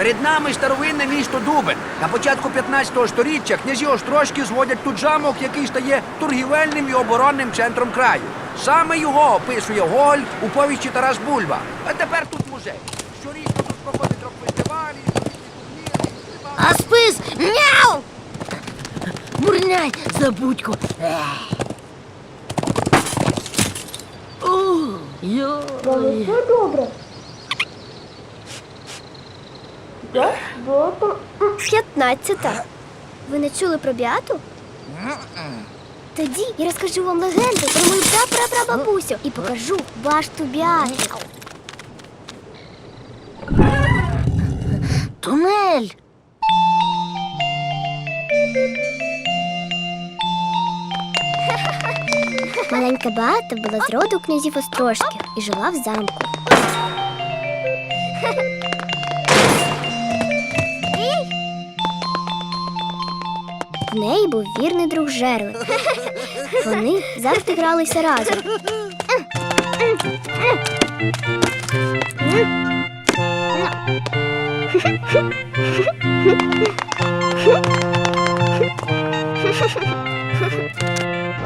Перед нами старовинне місто Дубен. На початку 15-го століття князі Острозькі зводять тут замок, який стає торгівельним і оборонним центром краю. Саме його описує голь у повісті Тарас Бульба. А тепер тут музей. Щорічно тут проходить рок-фестивалі, турнірів, А спис! Мяу! Бурняй, забудько. Йой. Все добре. Де було там? П'ятнадцята. Ви не чули про Біату? Тоді я розкажу вам легенду про мою прапрапрабабусю і покажу башту Біати. Тунель. Маленька Беата була з роду князів Острожків і жила в замку. В неї був вірний друг Жерлик. Вони завжди гралися разом.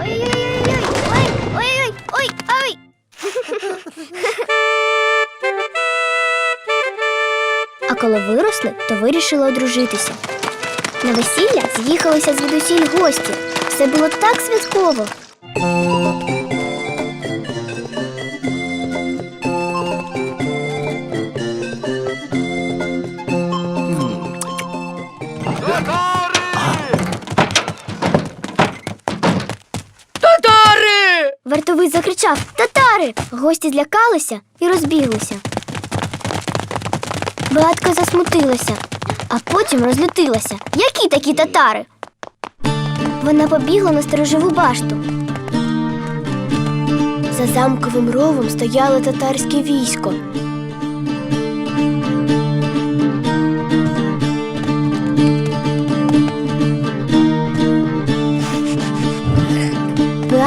Ой-ой-ой-ой! Ой-ой-ой! А коли виросли, то вирішили одружитися. На весілля з'їхалися звідусіль гості. Все було так святково. Татари! Вартовий закричав Татари! Гості злякалися і розбіглися. Батька засмутилася, а потім розлютилася. Які такі татари? Вона побігла на сторожову башту. За замковим ровом стояло татарське військо.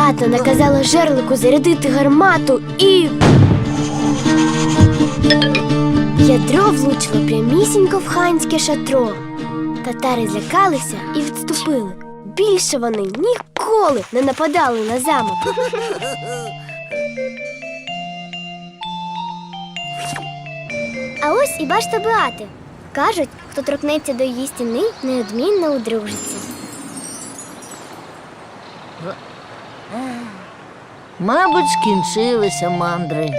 Беата наказала жерлику зарядити гармату і. Ядро влучило прямісінько в ханське шатро. Татари злякалися і відступили. Більше вони ніколи не нападали на замок. А ось і башта Беати. Кажуть, хто торкнеться до її стіни, неодмінно одружиться. Мабуть, скінчилися мандри.